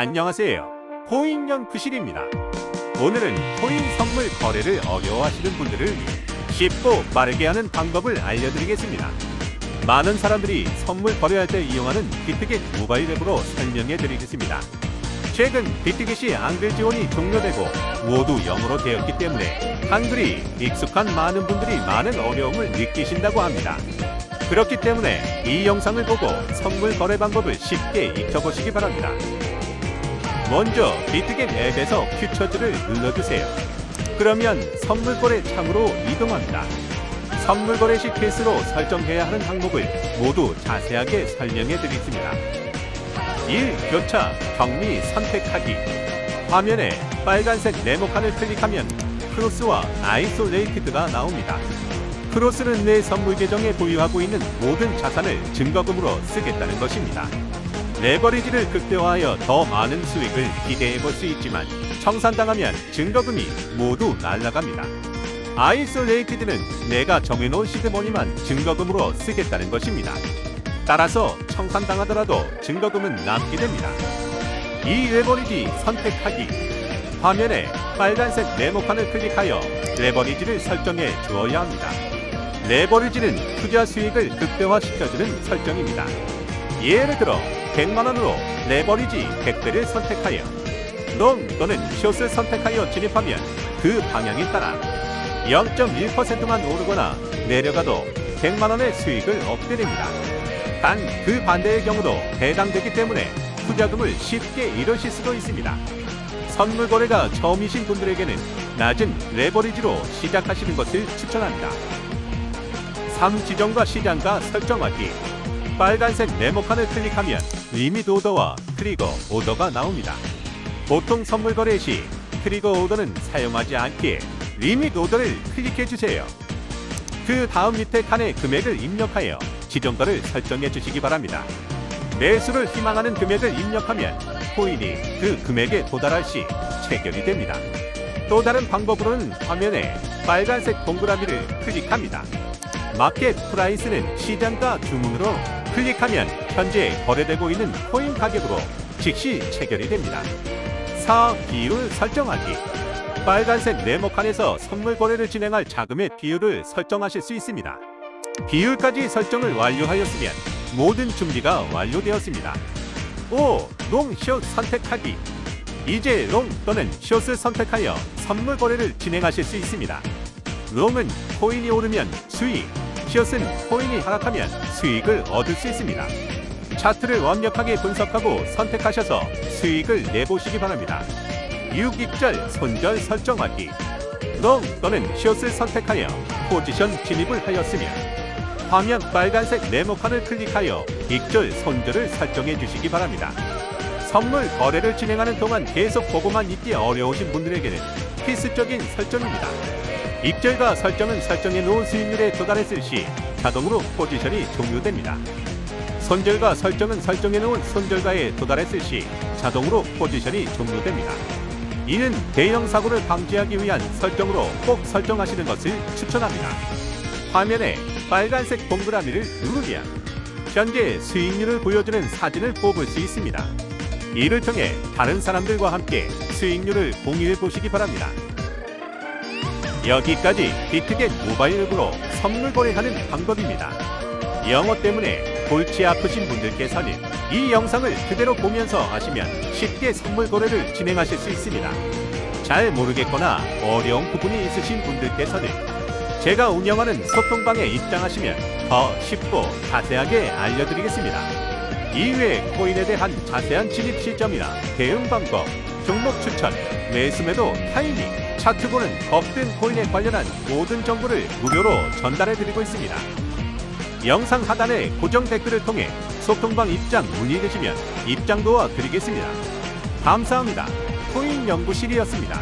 안녕하세요. 코인연 부실입니다. 오늘은 코인 선물 거래를 어려워하시는 분들을 위해 쉽고 빠르게 하는 방법을 알려드리겠습니다. 많은 사람들이 선물 거래할 때 이용하는 비트겟 모바일 앱으로 설명해 드리겠습니다. 최근 비트겟이 한글 지원이 종료되고 모두 영어로 되었기 때문에 한글이 익숙한 많은 분들이 많은 어려움을 느끼신다고 합니다. 그렇기 때문에 이 영상을 보고 선물 거래 방법을 쉽게 익혀보시기 바랍니다. 먼저 비트겟 앱에서 퓨처즈를 눌러주세요. 그러면 선물 거래 창으로 이동합니다. 선물 거래 시 필수로 설정해야 하는 항목을 모두 자세하게 설명해 드리겠습니다. 1. 교차, 격리 선택하기. 화면에 빨간색 네모칸을 클릭하면 크로스와 아이솔레이티드가 나옵니다. 크로스는 내 선물 계정에 보유하고 있는 모든 자산을 증거금으로 쓰겠다는 것입니다. 레버리지를 극대화하여 더 많은 수익을 기대해 볼 수 있지만 청산당하면 증거금이 모두 날아갑니다. 아이솔레이티드는 내가 정해놓은 시드머니만 증거금으로 쓰겠다는 것입니다. 따라서 청산당하더라도 증거금은 남게 됩니다. 이 레버리지 선택하기 화면에 빨간색 네모칸을 클릭하여 레버리지를 설정해 주어야 합니다. 레버리지는 투자 수익을 극대화시켜주는 설정입니다. 예를 들어 100만 원으로 레버리지 100배를 선택하여 롱 또는 숏을 선택하여 진입하면 그 방향에 따라 0.1%만 오르거나 내려가도 100만 원의 수익을 얻게 됩니다. 단 그 반대의 경우도 해당되기 때문에 투자금을 쉽게 잃으실 수도 있습니다. 선물 거래가 처음이신 분들에게는 낮은 레버리지로 시작하시는 것을 추천합니다. 3. 지정과 시장가 설정하기 빨간색 네모칸을 클릭하면 리밋 오더와 트리거 오더가 나옵니다. 보통 선물 거래 시 트리거 오더는 사용하지 않기에 리밋 오더를 클릭해 주세요. 그 다음 밑에 칸에 금액을 입력하여 지정가를 설정해 주시기 바랍니다. 매수를 희망하는 금액을 입력하면 코인이 그 금액에 도달할 시 체결이 됩니다. 또 다른 방법으로는 화면에 빨간색 동그라미를 클릭합니다. 마켓 프라이스는 시장가 주문으로 클릭하면 현재 거래되고 있는 코인 가격으로 즉시 체결이 됩니다. 4. 비율 설정하기 빨간색 네모 칸에서 선물 거래를 진행할 자금의 비율을 설정하실 수 있습니다. 비율까지 설정을 완료하였으면 모든 준비가 완료되었습니다. 5. 롱, 숏 선택하기 이제 롱 또는 숏을 선택하여 선물 거래를 진행하실 수 있습니다. 롱은 코인이 오르면 수익, 숏은 코인이 하락하면 수익을 얻을 수 있습니다. 차트를 완벽하게 분석하고 선택하셔서 수익을 내보시기 바랍니다. 6익절 손절 설정하기 롱 또는 숏을 선택하여 포지션 진입을 하였으면 화면 빨간색 네모칸을 클릭하여 익절 손절을 설정해 주시기 바랍니다. 선물 거래를 진행하는 동안 계속 보고만 있기 어려우신 분들에게는 필수적인 설정입니다. 익절과 설정은 설정해 놓은 수익률에 도달했을 시 자동으로 포지션이 종료됩니다. 손절과 설정은 설정해 놓은 손절가에 도달했을 시 자동으로 포지션이 종료됩니다. 이는 대형 사고를 방지하기 위한 설정으로 꼭 설정하시는 것을 추천합니다. 화면에 빨간색 동그라미를 누르면 현재 수익률을 보여주는 사진을 뽑을 수 있습니다. 이를 통해 다른 사람들과 함께 수익률을 공유해 보시기 바랍니다. 여기까지 비트겟 모바일 앱으로 선물 거래하는 방법입니다. 영어 때문에 골치 아프신 분들께서는 이 영상을 그대로 보면서 하시면 쉽게 선물 거래를 진행하실 수 있습니다. 잘 모르겠거나 어려운 부분이 있으신 분들께서는 제가 운영하는 소통방에 입장하시면 더 쉽고 자세하게 알려드리겠습니다. 이외에 코인에 대한 자세한 진입 시점이나 대응 방법, 종목 추천, 매수매도 타이밍, 차트 보는 업된 코인에 관련한 모든 정보를 무료로 전달해드리고 있습니다. 영상 하단의 고정 댓글을 통해 소통방 입장 문의되시면 입장 도와 드리겠습니다. 감사합니다. 코인 연구실이었습니다.